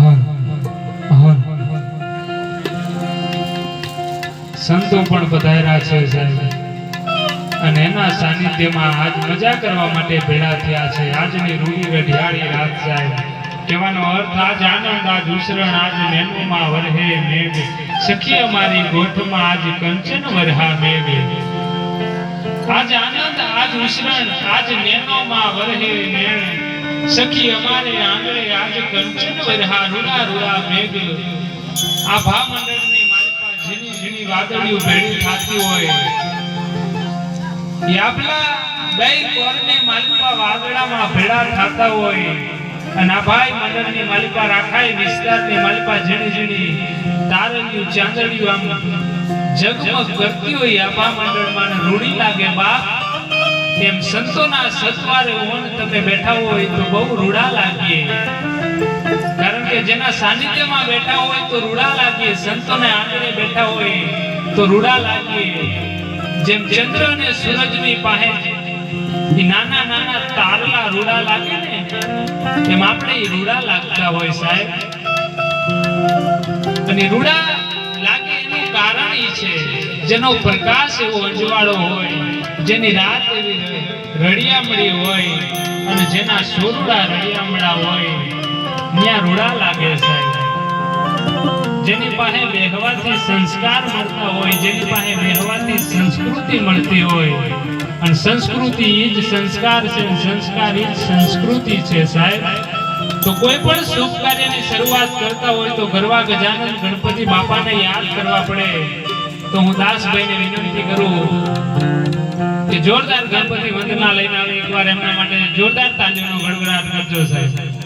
હા હા સંતો પણ પધાર્યા છે. સાહેબ અને એના સાનિધ્યમાં આજ મજા કરવા માટે ભેળા થયા છે. આજની રૂડી વઢિયાળી રાત સાહેબ. કહેવાનો અર્થ આજ આનંદ, આજ ઉસરણ આજ નેનુમાં વરહે મેઘ સખી અમારી ગોઠમાં આજ કંચન વરહા મેઘ આજ આનંદ, આજ ઉસરણ આજ નેનોમાં વરહે મેઘ સખી અમારે આંગણે આજ કંચન વરહા રૂડા રૂડા મેઘ. આ ભા મંડળની માલિકા ઝીણી ઝીણી વાદળીઓ ભેળી થતી હોય. આપલા બે કોરને માલિકા વાદળામાં ભેળા થતા હોય. અને આ ભાઈ મંડળની માલિકા રાખાઈ વિસ્તારની માલિકા ઝીણી ઝીણી તારણ્યું ચાંદલિયું આમ જગમગ કરતી હોય. આ ભા મંડળમાં રૂડી લાગે બાપ. એમ સંતોના સત્વારે ઓન તમે બેઠા હોય તો બહુ રૂડા લાગીએ. કારણ કે જેના સાનિધ્યમાં બેઠા હોય તો રૂડા લાગીએ. સંતોને આંગણે બેઠા હોય તો રૂડા લાગીએ. જેમ ચંદ્ર અને સૂરજની પાસે નાના નાના તારલા રૂડા લાગે ને, એમ આપણે રૂડા લાગતા હોય સાહેબ. અને રૂડા લાગે એનું કારણ એ છે. જેનો પ્રકાશ એવો અજવાળો હોય, જેની રાત એવી રળિયામણી હોય અને જેના સોરડા રળિયામણા હોય, ત્યાં રૂડા લાગે સાહેબ જેની પાસે બેહવાથી સંસ્કાર મળતા હોય, જેની પાસે બેહવાથી સંસ્કૃતિ મળતી હોય, અને સંસ્કૃતિ એ જ સંસ્કાર છે સંસ્કાર એ જ સંસ્કૃતિ છે સાહેબ. તો કોઈ પણ શુભ કાર્યની શરૂઆત કરતા હોય તો ગરવા ગજાનંદ ગણપતિ બાપાને યાદ કરવા પડે. તો હું દાસભાઈને વિનંતી કરું જોરદાર ગણપતિ વંદના લઈને આવે એકવાર એમના માટે જોરદાર તાલીમનો ગણગણાટ કરજો સાહેબ.